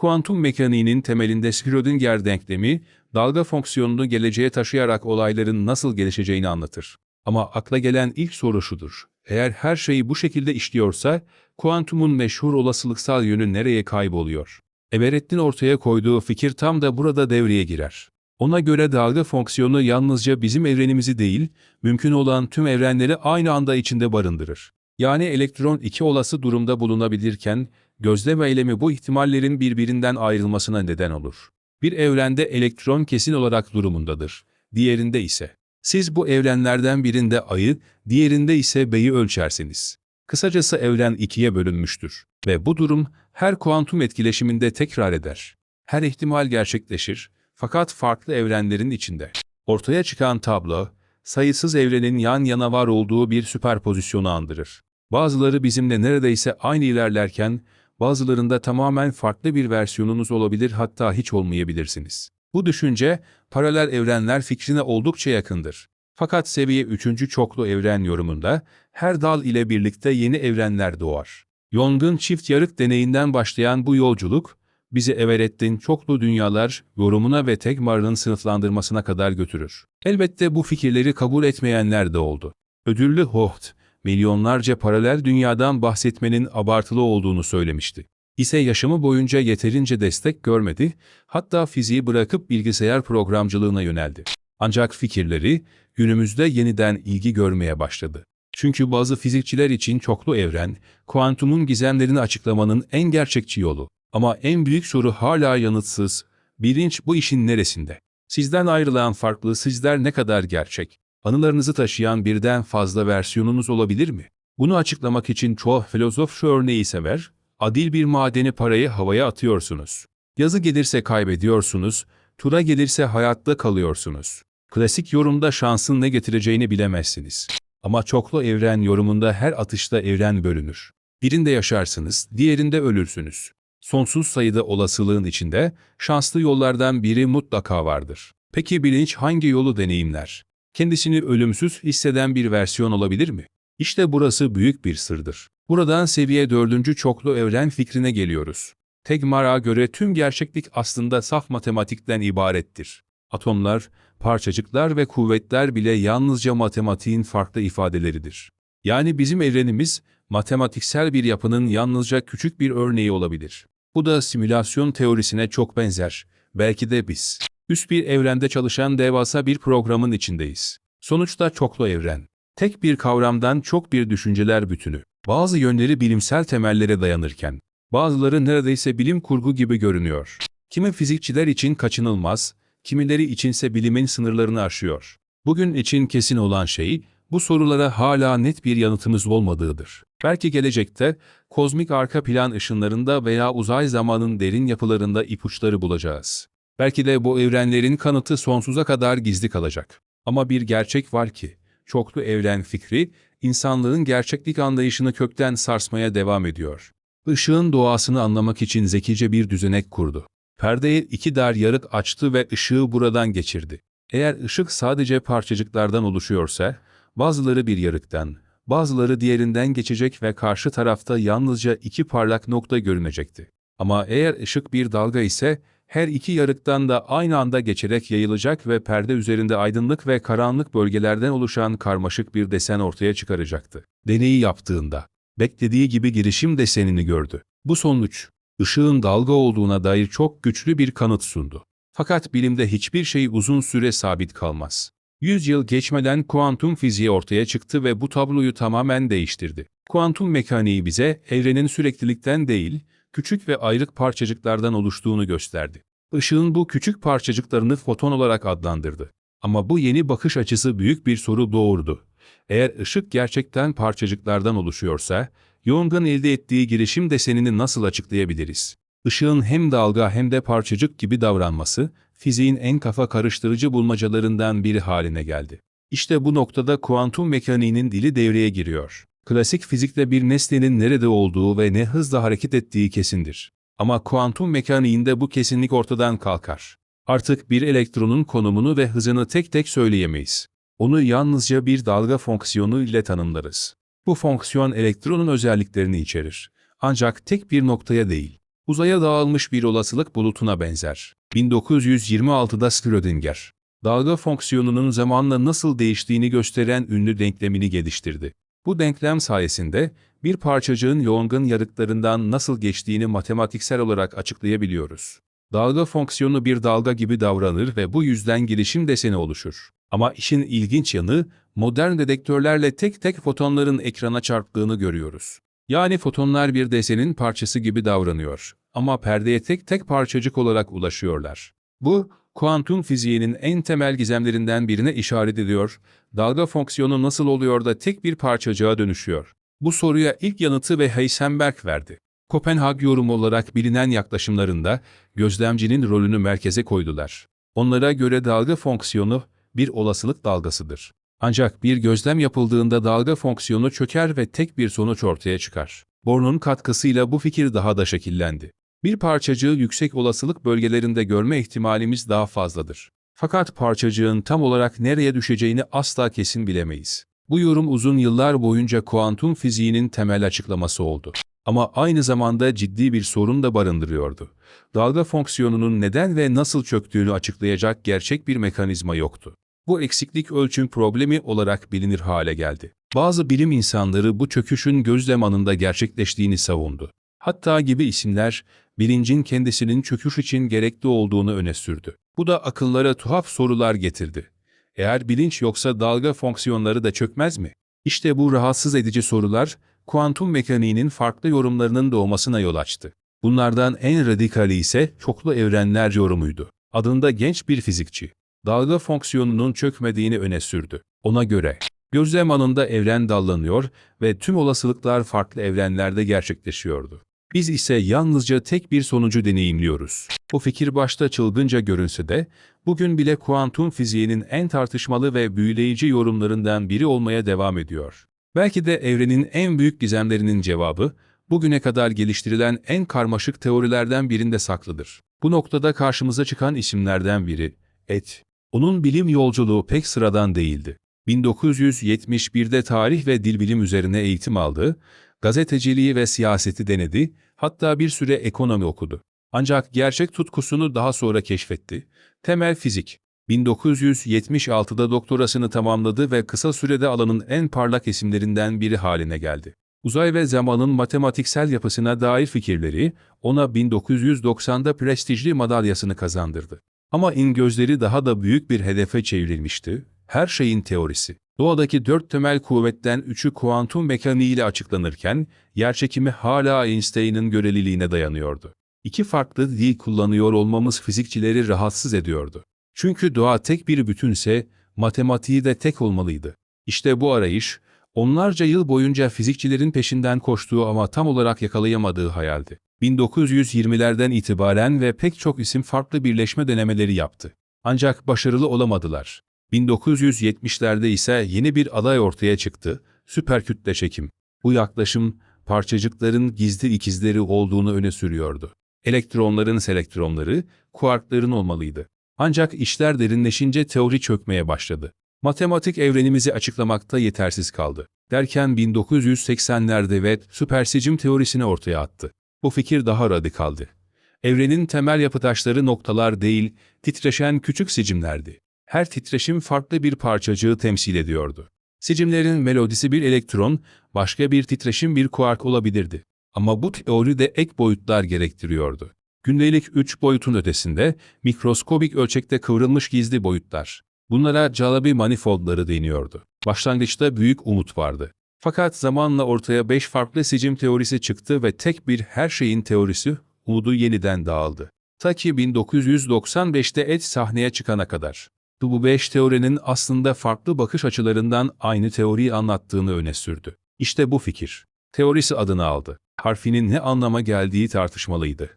Kuantum mekaniğinin temelinde Schrödinger denklemi, dalga fonksiyonunu geleceğe taşıyarak olayların nasıl gelişeceğini anlatır. Ama akla gelen ilk soru şudur. Eğer her şeyi bu şekilde işliyorsa, kuantumun meşhur olasılıksal yönü nereye kayboluyor? Everett'in ortaya koyduğu fikir tam da burada devreye girer. Ona göre dalga fonksiyonu yalnızca bizim evrenimizi değil, mümkün olan tüm evrenleri aynı anda içinde barındırır. Yani elektron iki olası durumda bulunabilirken, gözlem eylemi bu ihtimallerin birbirinden ayrılmasına neden olur. Bir evrende elektron kesin olarak durumundadır, diğerinde ise. Siz bu evrenlerden birinde Ay'ı, diğerinde ise B'yi ölçersiniz. Kısacası evren ikiye bölünmüştür ve bu durum her kuantum etkileşiminde tekrar eder. Her ihtimal gerçekleşir fakat farklı evrenlerin içinde. Ortaya çıkan tablo, sayısız evrenin yan yana var olduğu bir süperpozisyonu andırır. Bazıları bizimle neredeyse aynı ilerlerken, bazılarında tamamen farklı bir versiyonunuz olabilir hatta hiç olmayabilirsiniz. Bu düşünce, paralel evrenler fikrine oldukça yakındır. Fakat seviye 3. çoklu evren yorumunda, her dal ile birlikte yeni evrenler doğar. Young'un çift yarık deneyinden başlayan bu yolculuk, bizi Everett'in çoklu dünyalar yorumuna ve Tegmar'ın sınıflandırmasına kadar götürür. Elbette bu fikirleri kabul etmeyenler de oldu. Ödüllü Hoht, milyonlarca paralel dünyadan bahsetmenin abartılı olduğunu söylemişti. İse yaşamı boyunca yeterince destek görmedi, hatta fiziği bırakıp bilgisayar programcılığına yöneldi. Ancak fikirleri günümüzde yeniden ilgi görmeye başladı. Çünkü bazı fizikçiler için çoklu evren, kuantumun gizemlerini açıklamanın en gerçekçi yolu. Ama en büyük soru hala yanıtsız. Bilinç bu işin neresinde? Sizden ayrılan farklı sizler ne kadar gerçek? Anılarınızı taşıyan birden fazla versiyonunuz olabilir mi? Bunu açıklamak için çoğu filozof şu örneği sever. Adil bir madeni parayı havaya atıyorsunuz. Yazı gelirse kaybediyorsunuz, tura gelirse hayatta kalıyorsunuz. Klasik yorumda şansın ne getireceğini bilemezsiniz. Ama çoklu evren yorumunda her atışta evren bölünür. Birinde yaşarsınız, diğerinde ölürsünüz. Sonsuz sayıda olasılığın içinde şanslı yollardan biri mutlaka vardır. Peki bilinç hangi yolu deneyimler? Kendisini ölümsüz hisseden bir versiyon olabilir mi? İşte burası büyük bir sırdır. Buradan seviye dördüncü çoklu evren fikrine geliyoruz. Tegmar'a göre tüm gerçeklik aslında saf matematikten ibarettir. Atomlar, parçacıklar ve kuvvetler bile yalnızca matematiğin farklı ifadeleridir. Yani bizim evrenimiz, matematiksel bir yapının yalnızca küçük bir örneği olabilir. Bu da simülasyon teorisine çok benzer. Belki de biz. Üst bir evrende çalışan devasa bir programın içindeyiz. Sonuçta çoklu evren. Tek bir kavramdan çok bir düşünceler bütünü. Bazı yönleri bilimsel temellere dayanırken, bazıları neredeyse bilim kurgu gibi görünüyor. Kimi fizikçiler için kaçınılmaz, kimileri içinse bilimin sınırlarını aşıyor. Bugün için kesin olan şey, bu sorulara hala net bir yanıtımız olmadığıdır. Belki gelecekte, kozmik arka plan ışınlarında veya uzay zamanın derin yapılarında ipuçları bulacağız. Belki de bu evrenlerin kanıtı sonsuza kadar gizli kalacak. Ama bir gerçek var ki, çoklu evren fikri, insanlığın gerçeklik anlayışını kökten sarsmaya devam ediyor. Işığın doğasını anlamak için zekice bir düzenek kurdu. Perdeye iki dar yarık açtı ve ışığı buradan geçirdi. Eğer ışık sadece parçacıklardan oluşuyorsa, bazıları bir yarıktan, bazıları diğerinden geçecek ve karşı tarafta yalnızca iki parlak nokta görünecekti. Ama eğer ışık bir dalga ise, her iki yarıktan da aynı anda geçerek yayılacak ve perde üzerinde aydınlık ve karanlık bölgelerden oluşan karmaşık bir desen ortaya çıkaracaktı. Deneyi yaptığında, beklediği gibi girişim desenini gördü. Bu sonuç, ışığın dalga olduğuna dair çok güçlü bir kanıt sundu. Fakat bilimde hiçbir şey uzun süre sabit kalmaz. Yüz yıl geçmeden kuantum fiziği ortaya çıktı ve bu tabloyu tamamen değiştirdi. Kuantum mekaniği bize evrenin süreklilikten değil, küçük ve ayrık parçacıklardan oluştuğunu gösterdi. Işığın bu küçük parçacıklarını foton olarak adlandırdı. Ama bu yeni bakış açısı büyük bir soru doğurdu. Eğer ışık gerçekten parçacıklardan oluşuyorsa, Jung'un elde ettiği girişim desenini nasıl açıklayabiliriz? Işığın hem dalga hem de parçacık gibi davranması, fiziğin en kafa karıştırıcı bulmacalarından biri haline geldi. İşte bu noktada kuantum mekaniğinin dili devreye giriyor. Klasik fizikte bir nesnenin nerede olduğu ve ne hızla hareket ettiği kesindir. Ama kuantum mekaniğinde bu kesinlik ortadan kalkar. Artık bir elektronun konumunu ve hızını tek tek söyleyemeyiz. Onu yalnızca bir dalga fonksiyonu ile tanımlarız. Bu fonksiyon elektronun özelliklerini içerir. Ancak tek bir noktaya değil. Uzaya dağılmış bir olasılık bulutuna benzer. 1926'da Schrödinger, dalga fonksiyonunun zamanla nasıl değiştiğini gösteren ünlü denklemini geliştirdi. Bu denklem sayesinde bir parçacığın yoğungun yarıklarından nasıl geçtiğini matematiksel olarak açıklayabiliyoruz. Dalga fonksiyonu bir dalga gibi davranır ve bu yüzden gelişim deseni oluşur. Ama işin ilginç yanı, modern dedektörlerle tek tek fotonların ekrana çarptığını görüyoruz. Yani fotonlar bir desenin parçası gibi davranıyor ama perdeye tek tek parçacık olarak ulaşıyorlar. Bu, kuantum fiziğinin en temel gizemlerinden birine işaret ediyor. Dalga fonksiyonu nasıl oluyor da tek bir parçacığa dönüşüyor? Bu soruya ilk yanıtı ve Heisenberg verdi. Kopenhag yorumu olarak bilinen yaklaşımlarında gözlemcinin rolünü merkeze koydular. Onlara göre dalga fonksiyonu bir olasılık dalgasıdır. Ancak bir gözlem yapıldığında dalga fonksiyonu çöker ve tek bir sonuç ortaya çıkar. Bohr'un katkısıyla bu fikir daha da şekillendi. Bir parçacığı yüksek olasılık bölgelerinde görme ihtimalimiz daha fazladır. Fakat parçacığın tam olarak nereye düşeceğini asla kesin bilemeyiz. Bu yorum uzun yıllar boyunca kuantum fiziğinin temel açıklaması oldu. Ama aynı zamanda ciddi bir sorun da barındırıyordu. Dalga fonksiyonunun neden ve nasıl çöktüğünü açıklayacak gerçek bir mekanizma yoktu. Bu eksiklik ölçüm problemi olarak bilinir hale geldi. Bazı bilim insanları bu çöküşün gözlem anında gerçekleştiğini savundu. Hatta gibi isimler, bilincin kendisinin çöküş için gerekli olduğunu öne sürdü. Bu da akıllara tuhaf sorular getirdi. Eğer bilinç yoksa dalga fonksiyonları da çökmez mi? İşte bu rahatsız edici sorular, kuantum mekaniğinin farklı yorumlarının doğmasına yol açtı. Bunlardan en radikali ise çoklu evrenler yorumuydu. Adında genç bir fizikçi, dalga fonksiyonunun çökmediğini öne sürdü. Ona göre, gözlem anında evren dallanıyor ve tüm olasılıklar farklı evrenlerde gerçekleşiyordu. Biz ise yalnızca tek bir sonucu deneyimliyoruz. Bu fikir başta çılgınca görünse de, bugün bile kuantum fiziğinin en tartışmalı ve büyüleyici yorumlarından biri olmaya devam ediyor. Belki de evrenin en büyük gizemlerinin cevabı, bugüne kadar geliştirilen en karmaşık teorilerden birinde saklıdır. Bu noktada karşımıza çıkan isimlerden biri, Et. Onun bilim yolculuğu pek sıradan değildi. 1971'de tarih ve dil bilim üzerine eğitim aldı, gazeteciliği ve siyaseti denedi, hatta bir süre ekonomi okudu. Ancak gerçek tutkusunu daha sonra keşfetti. Temel fizik. 1976'da doktorasını tamamladı ve kısa sürede alanın en parlak isimlerinden biri haline geldi. Uzay ve zamanın matematiksel yapısına dair fikirleri ona 1990'da prestijli madalyasını kazandırdı. Ama in gözleri daha da büyük bir hedefe çevrilmişti. Her şeyin teorisi. Doğadaki dört temel kuvvetten üçü kuantum mekaniğiyle açıklanırken, yerçekimi hala Einstein'ın göreliliğine dayanıyordu. İki farklı dil kullanıyor olmamız fizikçileri rahatsız ediyordu. Çünkü doğa tek bir bütünse, matematiği de tek olmalıydı. İşte bu arayış, onlarca yıl boyunca fizikçilerin peşinden koştuğu ama tam olarak yakalayamadığı hayaldi. 1920'lerden itibaren ve pek çok isim farklı birleşme denemeleri yaptı. Ancak başarılı olamadılar. 1970'lerde ise yeni bir aday ortaya çıktı, süperkütle çekim. Bu yaklaşım, parçacıkların gizli ikizleri olduğunu öne sürüyordu. Elektronların selektronları, kuarkların olmalıydı. Ancak işler derinleşince teori çökmeye başladı. Matematik evrenimizi açıklamakta yetersiz kaldı. Derken 1980'lerde ve süpersicim teorisini ortaya attı. Bu fikir daha radikaldı. Evrenin temel yapı taşları noktalar değil, titreşen küçük sicimlerdi. Her titreşim farklı bir parçacığı temsil ediyordu. Sicimlerin melodisi bir elektron, başka bir titreşim bir kuark olabilirdi. Ama bu teori de ek boyutlar gerektiriyordu. Gündelik üç boyutun ötesinde, mikroskobik ölçekte kıvrılmış gizli boyutlar. Bunlara Calabi manifoldları deniyordu. Başlangıçta büyük umut vardı. Fakat zamanla ortaya beş farklı sicim teorisi çıktı ve tek bir her şeyin teorisi, umudu yeniden dağıldı. Ta ki 1995'te Ed sahneye çıkana kadar. Bu beş teorinin aslında farklı bakış açılarından aynı teoriyi anlattığını öne sürdü. İşte bu fikir. Teorisi adını aldı. Harfinin ne anlama geldiği tartışmalıydı.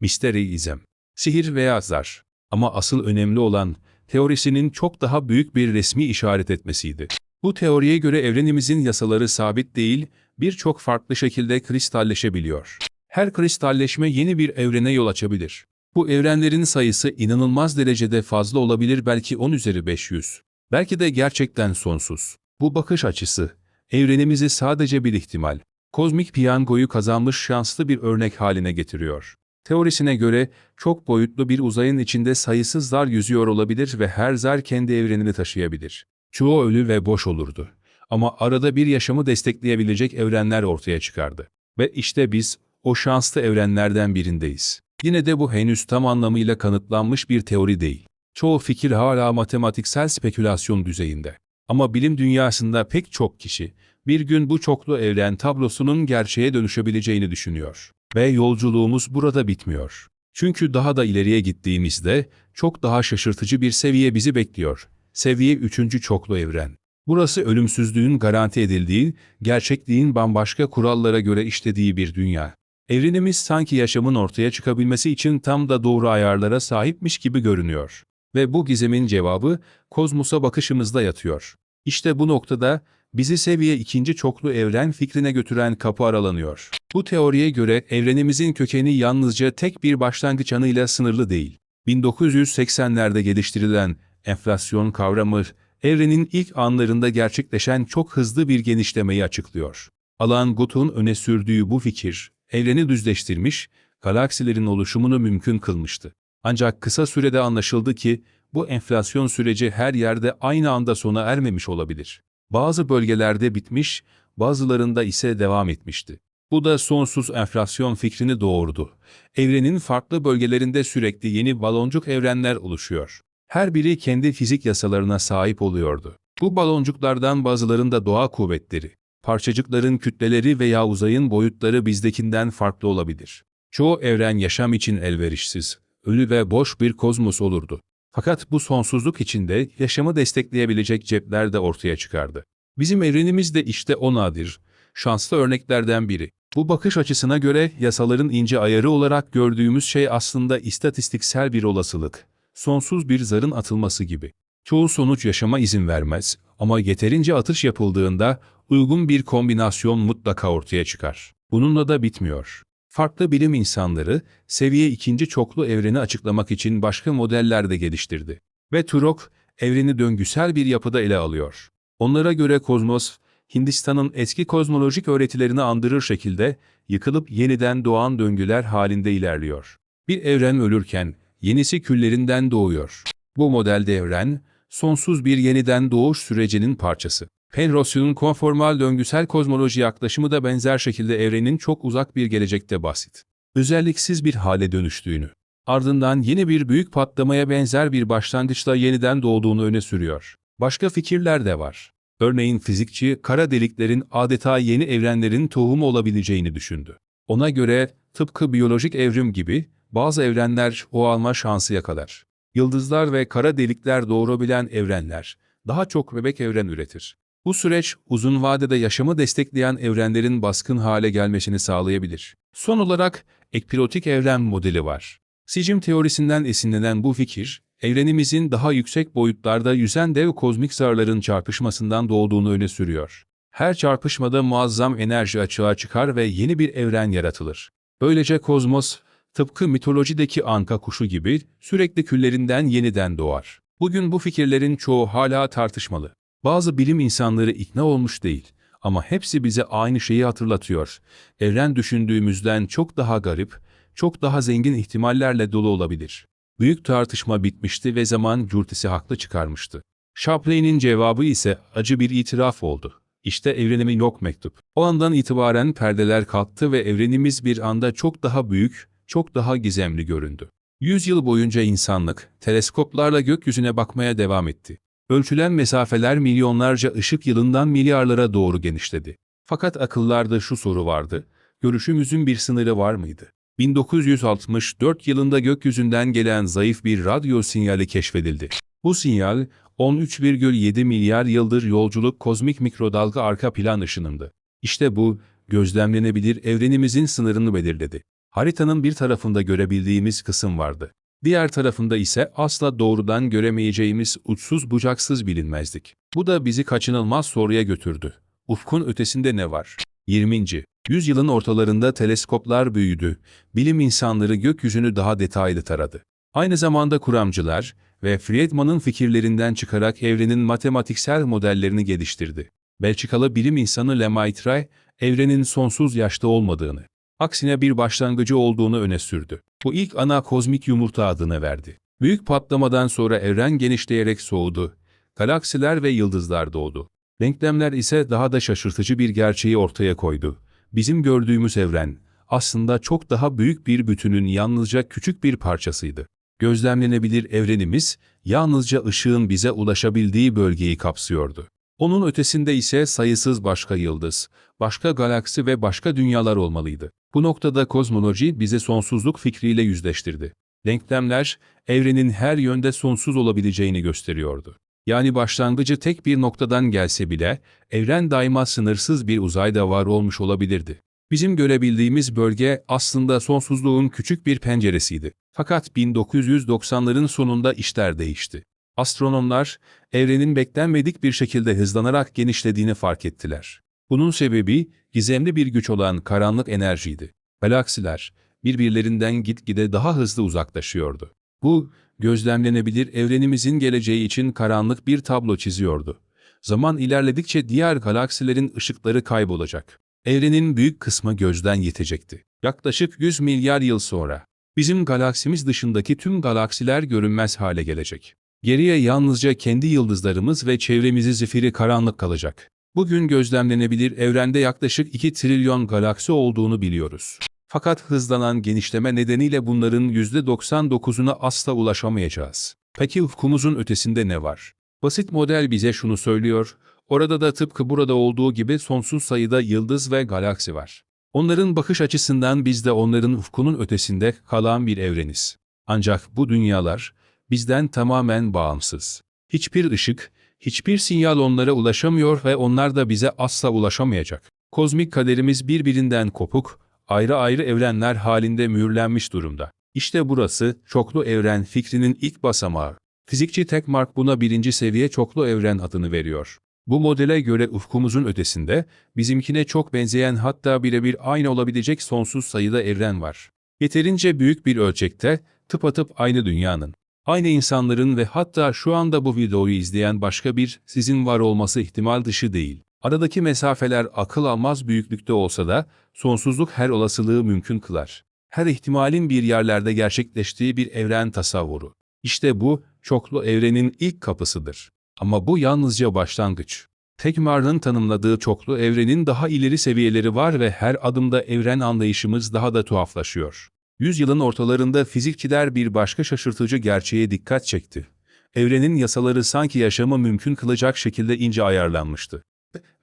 Misterizm, sihir veya zar. Ama asıl önemli olan, teorisinin çok daha büyük bir resmi işaret etmesiydi. Bu teoriye göre evrenimizin yasaları sabit değil, birçok farklı şekilde kristalleşebiliyor. Her kristalleşme yeni bir evrene yol açabilir. Bu evrenlerin sayısı inanılmaz derecede fazla olabilir belki 10 üzeri 500. Belki de gerçekten sonsuz. Bu bakış açısı, evrenimizi sadece bir ihtimal, kozmik piyangoyu kazanmış şanslı bir örnek haline getiriyor. Teorisine göre çok boyutlu bir uzayın içinde sayısız zar yüzüyor olabilir ve her zar kendi evrenini taşıyabilir. Çoğu ölü ve boş olurdu. Ama arada bir yaşamı destekleyebilecek evrenler ortaya çıkardı. Ve işte biz o şanslı evrenlerden birindeyiz. Yine de bu henüz tam anlamıyla kanıtlanmış bir teori değil. Çoğu fikir hala matematiksel spekülasyon düzeyinde. Ama bilim dünyasında pek çok kişi bir gün bu çoklu evren tablosunun gerçeğe dönüşebileceğini düşünüyor. Ve yolculuğumuz burada bitmiyor. Çünkü daha da ileriye gittiğimizde çok daha şaşırtıcı bir seviye bizi bekliyor. Seviye 3. çoklu evren. Burası ölümsüzlüğün garanti edildiği, gerçekliğin bambaşka kurallara göre işlediği bir dünya. Evrenimiz sanki yaşamın ortaya çıkabilmesi için tam da doğru ayarlara sahipmiş gibi görünüyor. Ve bu gizemin cevabı kozmosa bakışımızda yatıyor. İşte bu noktada bizi seviye ikinci çoklu evren fikrine götüren kapı aralanıyor. Bu teoriye göre evrenimizin kökeni yalnızca tek bir başlangıç anıyla sınırlı değil. 1980'lerde geliştirilen enflasyon kavramı, evrenin ilk anlarında gerçekleşen çok hızlı bir genişlemeyi açıklıyor. Alan Guth'un öne sürdüğü bu fikir, evreni düzleştirmiş, galaksilerin oluşumunu mümkün kılmıştı. Ancak kısa sürede anlaşıldı ki, bu enflasyon süreci her yerde aynı anda sona ermemiş olabilir. Bazı bölgelerde bitmiş, bazılarında ise devam etmişti. Bu da sonsuz enflasyon fikrini doğurdu. Evrenin farklı bölgelerinde sürekli yeni baloncuk evrenler oluşuyor. Her biri kendi fizik yasalarına sahip oluyordu. Bu baloncuklardan bazılarında doğa kuvvetleri, parçacıkların kütleleri veya uzayın boyutları bizdekinden farklı olabilir. Çoğu evren yaşam için elverişsiz, ölü ve boş bir kozmos olurdu. Fakat bu sonsuzluk içinde yaşamı destekleyebilecek cepler de ortaya çıkardı. Bizim evrenimiz de işte o nadir, şanslı örneklerden biri. Bu bakış açısına göre yasaların ince ayarı olarak gördüğümüz şey aslında istatistiksel bir olasılık. Sonsuz bir zarın atılması gibi. Çoğu sonuç yaşama izin vermez ama yeterince atış yapıldığında uygun bir kombinasyon mutlaka ortaya çıkar. Bununla da bitmiyor. Farklı bilim insanları, seviye ikinci çoklu evreni açıklamak için başka modeller de geliştirdi. Ve Turok, evreni döngüsel bir yapıda ele alıyor. Onlara göre kozmos, Hindistan'ın eski kozmolojik öğretilerini andırır şekilde yıkılıp yeniden doğan döngüler halinde ilerliyor. Bir evren ölürken yenisi küllerinden doğuyor. Bu modelde evren, sonsuz bir yeniden doğuş sürecinin parçası. Penrose'un konformal döngüsel kozmoloji yaklaşımı da benzer şekilde evrenin çok uzak bir gelecekte basit. Özelliksiz bir hale dönüştüğünü, ardından yeni bir büyük patlamaya benzer bir başlangıçla yeniden doğduğunu öne sürüyor. Başka fikirler de var. Örneğin fizikçi, kara deliklerin adeta yeni evrenlerin tohumu olabileceğini düşündü. Ona göre tıpkı biyolojik evrim gibi bazı evrenler o alma şansı yakalar. Yıldızlar ve kara delikler doğurabilen evrenler daha çok bebek evren üretir. Bu süreç uzun vadede yaşamı destekleyen evrenlerin baskın hale gelmesini sağlayabilir. Son olarak ekpirotik evren modeli var. Sicim teorisinden esinlenen bu fikir, evrenimizin daha yüksek boyutlarda yüzen dev kozmik zarların çarpışmasından doğduğunu öne sürüyor. Her çarpışmada muazzam enerji açığa çıkar ve yeni bir evren yaratılır. Böylece kozmos, tıpkı mitolojideki anka kuşu gibi sürekli küllerinden yeniden doğar. Bugün bu fikirlerin çoğu hala tartışmalı. Bazı bilim insanları ikna olmuş değil ama hepsi bize aynı şeyi hatırlatıyor. Evren düşündüğümüzden çok daha garip, çok daha zengin ihtimallerle dolu olabilir. Büyük tartışma bitmişti ve zaman cürtisi haklı çıkarmıştı. Shapleigh'in cevabı ise acı bir itiraf oldu. İşte evrenimi yok mektup. O andan itibaren perdeler kalktı ve evrenimiz bir anda çok daha büyük, çok daha gizemli göründü. Yüzyıl boyunca insanlık, teleskoplarla gökyüzüne bakmaya devam etti. Ölçülen mesafeler milyonlarca ışık yılından milyarlara doğru genişledi. Fakat akıllarda şu soru vardı, görüşümüzün bir sınırı var mıydı? 1964 yılında gökyüzünden gelen zayıf bir radyo sinyali keşfedildi. Bu sinyal, 13,7 milyar yıldır yolculuk kozmik mikrodalga arka plan ışınındı. İşte bu, gözlemlenebilir evrenimizin sınırını belirledi. Haritanın bir tarafında görebildiğimiz kısım vardı. Diğer tarafında ise asla doğrudan göremeyeceğimiz uçsuz bucaksız bilinmezdik. Bu da bizi kaçınılmaz soruya götürdü. Ufkun ötesinde ne var? 20. Yüzyılın ortalarında teleskoplar büyüdü. Bilim insanları gökyüzünü daha detaylı taradı. Aynı zamanda kuramcılar ve Friedman'ın fikirlerinden çıkarak evrenin matematiksel modellerini geliştirdi. Belçikalı bilim insanı Lemaitre, evrenin sonsuz yaşta olmadığını, Aksine bir başlangıcı olduğunu öne sürdü. Bu ilk ana kozmik yumurta adını verdi. Büyük patlamadan sonra evren genişleyerek soğudu. Galaksiler ve yıldızlar doğdu. Denklemler ise daha da şaşırtıcı bir gerçeği ortaya koydu. Bizim gördüğümüz evren aslında çok daha büyük bir bütünün yalnızca küçük bir parçasıydı. Gözlemlenebilir evrenimiz yalnızca ışığın bize ulaşabildiği bölgeyi kapsıyordu. Onun ötesinde ise sayısız başka yıldız, başka galaksi ve başka dünyalar olmalıydı. Bu noktada kozmoloji bize sonsuzluk fikriyle yüzleştirdi. Denklemler, evrenin her yönde sonsuz olabileceğini gösteriyordu. Yani başlangıcı tek bir noktadan gelse bile, evren daima sınırsız bir uzayda var olmuş olabilirdi. Bizim görebildiğimiz bölge aslında sonsuzluğun küçük bir penceresiydi. Fakat 1990'ların sonunda işler değişti. Astronomlar, evrenin beklenmedik bir şekilde hızlanarak genişlediğini fark ettiler. Bunun sebebi, gizemli bir güç olan karanlık enerjiydi. Galaksiler, birbirlerinden gitgide daha hızlı uzaklaşıyordu. Bu, gözlemlenebilir evrenimizin geleceği için karanlık bir tablo çiziyordu. Zaman ilerledikçe diğer galaksilerin ışıkları kaybolacak. Evrenin büyük kısmı gözden yitecekti. Yaklaşık 100 milyar yıl sonra, bizim galaksimiz dışındaki tüm galaksiler görünmez hale gelecek. Geriye yalnızca kendi yıldızlarımız ve çevremizi zifiri karanlık kalacak. Bugün gözlemlenebilir evrende yaklaşık 2 trilyon galaksi olduğunu biliyoruz. Fakat hızlanan genişleme nedeniyle bunların %99'una asla ulaşamayacağız. Peki ufkumuzun ötesinde ne var? Basit model bize şunu söylüyor, orada da tıpkı burada olduğu gibi sonsuz sayıda yıldız ve galaksi var. Onların bakış açısından biz de onların ufkunun ötesinde kalan bir evreniz. Ancak bu dünyalar bizden tamamen bağımsız. Hiçbir ışık, hiçbir sinyal onlara ulaşamıyor ve onlar da bize asla ulaşamayacak. Kozmik kaderimiz birbirinden kopuk, ayrı ayrı evrenler halinde mühürlenmiş durumda. İşte burası çoklu evren fikrinin ilk basamağı. Fizikçi Tekmark buna birinci seviye çoklu evren adını veriyor. Bu modele göre ufkumuzun ötesinde, bizimkine çok benzeyen hatta birebir aynı olabilecek sonsuz sayıda evren var. Yeterince büyük bir ölçekte, tıpatıp aynı dünyanın, aynı insanların ve hatta şu anda bu videoyu izleyen başka bir sizin var olması ihtimal dışı değil. Aradaki mesafeler akıl almaz büyüklükte olsa da, sonsuzluk her olasılığı mümkün kılar. Her ihtimalin bir yerlerde gerçekleştiği bir evren tasavvuru. İşte bu, çoklu evrenin ilk kapısıdır. Ama bu yalnızca başlangıç. Tekmar'ın tanımladığı çoklu evrenin daha ileri seviyeleri var ve her adımda evren anlayışımız daha da tuhaflaşıyor. Yüzyılın ortalarında fizikçiler bir başka şaşırtıcı gerçeğe dikkat çekti. Evrenin yasaları sanki yaşamı mümkün kılacak şekilde ince ayarlanmıştı.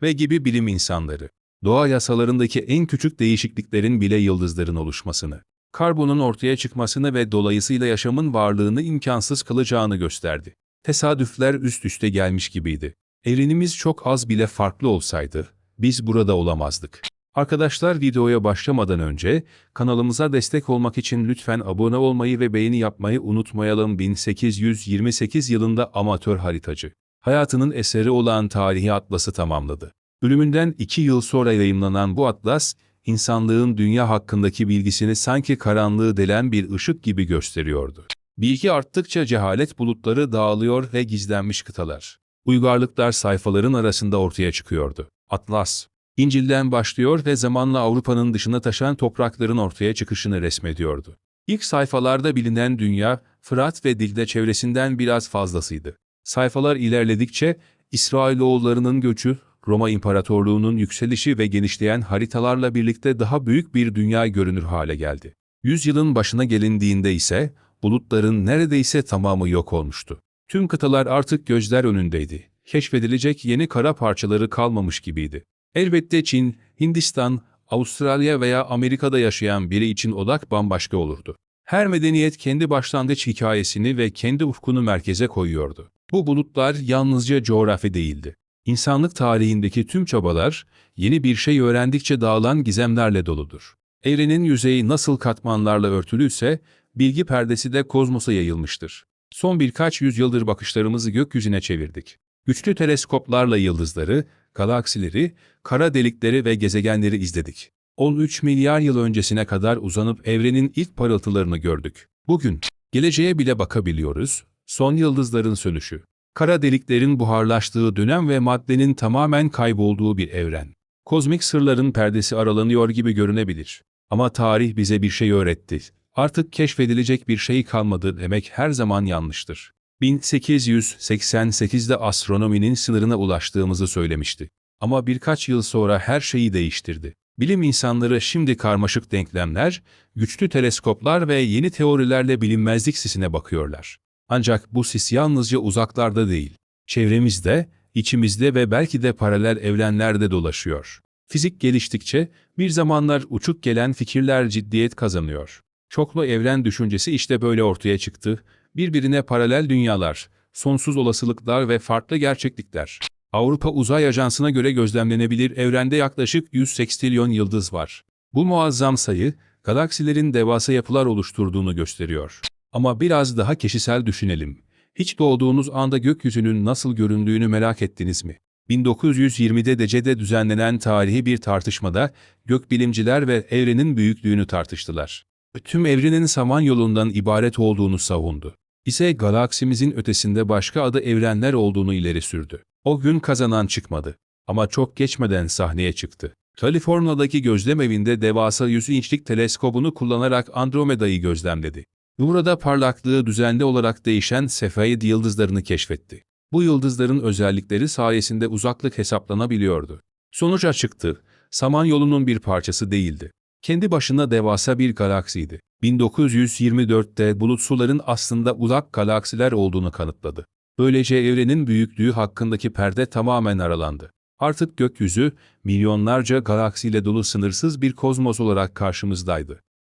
Ve gibi bilim insanları, doğa yasalarındaki en küçük değişikliklerin bile yıldızların oluşmasını, karbonun ortaya çıkmasını ve dolayısıyla yaşamın varlığını imkansız kılacağını gösterdi. Tesadüfler üst üste gelmiş gibiydi. Evrenimiz çok az bile farklı olsaydı, biz burada olamazdık. Arkadaşlar videoya başlamadan önce kanalımıza destek olmak için lütfen abone olmayı ve beğeni yapmayı unutmayalım. 1828 yılında amatör haritacı, hayatının eseri olan Tarihi Atlas'ı tamamladı. Ölümünden iki yıl sonra yayımlanan bu atlas, insanlığın dünya hakkındaki bilgisini sanki karanlığı delen bir ışık gibi gösteriyordu. Bilgi arttıkça cehalet bulutları dağılıyor ve gizlenmiş kıtalar. Uygarlıklar sayfaların arasında ortaya çıkıyordu. Atlas, İncil'den başlıyor ve zamanla Avrupa'nın dışına taşan toprakların ortaya çıkışını resmediyordu. İlk sayfalarda bilinen dünya, Fırat ve Dicle çevresinden biraz fazlasıydı. Sayfalar ilerledikçe İsrailoğullarının göçü, Roma İmparatorluğu'nun yükselişi ve genişleyen haritalarla birlikte daha büyük bir dünya görünür hale geldi. Yüzyılın başına gelindiğinde ise bulutların neredeyse tamamı yok olmuştu. Tüm kıtalar artık gözler önündeydi. Keşfedilecek yeni kara parçaları kalmamış gibiydi. Elbette Çin, Hindistan, Avustralya veya Amerika'da yaşayan biri için odak bambaşka olurdu. Her medeniyet kendi başlangıç hikayesini ve kendi ufkunu merkeze koyuyordu. Bu bulutlar yalnızca coğrafi değildi. İnsanlık tarihindeki tüm çabalar, yeni bir şey öğrendikçe dağılan gizemlerle doludur. Evrenin yüzeyi nasıl katmanlarla örtülüyse, bilgi perdesi de kozmosa yayılmıştır. Son birkaç yüzyıldır bakışlarımızı gökyüzüne çevirdik. Güçlü teleskoplarla yıldızları, galaksileri, kara delikleri ve gezegenleri izledik. 13 milyar yıl öncesine kadar uzanıp evrenin ilk parıltılarını gördük. Bugün, geleceğe bile bakabiliyoruz, son yıldızların sönüşü, kara deliklerin buharlaştığı dönem ve maddenin tamamen kaybolduğu bir evren. Kozmik sırların perdesi aralanıyor gibi görünebilir. Ama tarih bize bir şey öğretti. Artık keşfedilecek bir şey kalmadı demek her zaman yanlıştır. 1888'de astronominin sınırına ulaştığımızı söylemişti. Ama birkaç yıl sonra her şeyi değiştirdi. Bilim insanları şimdi karmaşık denklemler, güçlü teleskoplar ve yeni teorilerle bilinmezlik sisine bakıyorlar. Ancak bu sis yalnızca uzaklarda değil, çevremizde, içimizde ve belki de paralel evrenlerde dolaşıyor. Fizik geliştikçe bir zamanlar uçuk gelen fikirler ciddiyet kazanıyor. Çoklu evren düşüncesi işte böyle ortaya çıktı. Birbirine paralel dünyalar, sonsuz olasılıklar ve farklı gerçeklikler. Avrupa Uzay Ajansı'na göre gözlemlenebilir evrende yaklaşık 100 sekstrilyon yıldız var. Bu muazzam sayı, galaksilerin devasa yapılar oluşturduğunu gösteriyor. Ama biraz daha kişisel düşünelim. Hiç doğduğunuz anda gökyüzünün nasıl göründüğünü merak ettiniz mi? 1920'de Dece'de düzenlenen tarihi bir tartışmada gökbilimciler ve evrenin büyüklüğünü tartıştılar. Tüm evrenin samanyolundan ibaret olduğunu savundu. İse galaksimizin ötesinde başka adı evrenler olduğunu ileri sürdü. O gün kazanan çıkmadı. Ama çok geçmeden sahneye çıktı. Kaliforniya'daki gözlem evinde devasa 100 inçlik teleskobunu kullanarak Andromeda'yı gözlemledi. Burada parlaklığı düzenli olarak değişen Sefeid yıldızlarını keşfetti. Bu yıldızların özellikleri sayesinde uzaklık hesaplanabiliyordu. Sonuç açıktı. Samanyolu'nun bir parçası değildi. Kendi başına devasa bir galaksiydi. 1924'te bulut suların aslında uzak galaksiler olduğunu kanıtladı. Böylece evrenin büyüklüğü hakkındaki perde tamamen aralandı. Artık gökyüzü, milyonlarca galaksiyle dolu sınırsız bir kozmos olarak karşımızdaydı.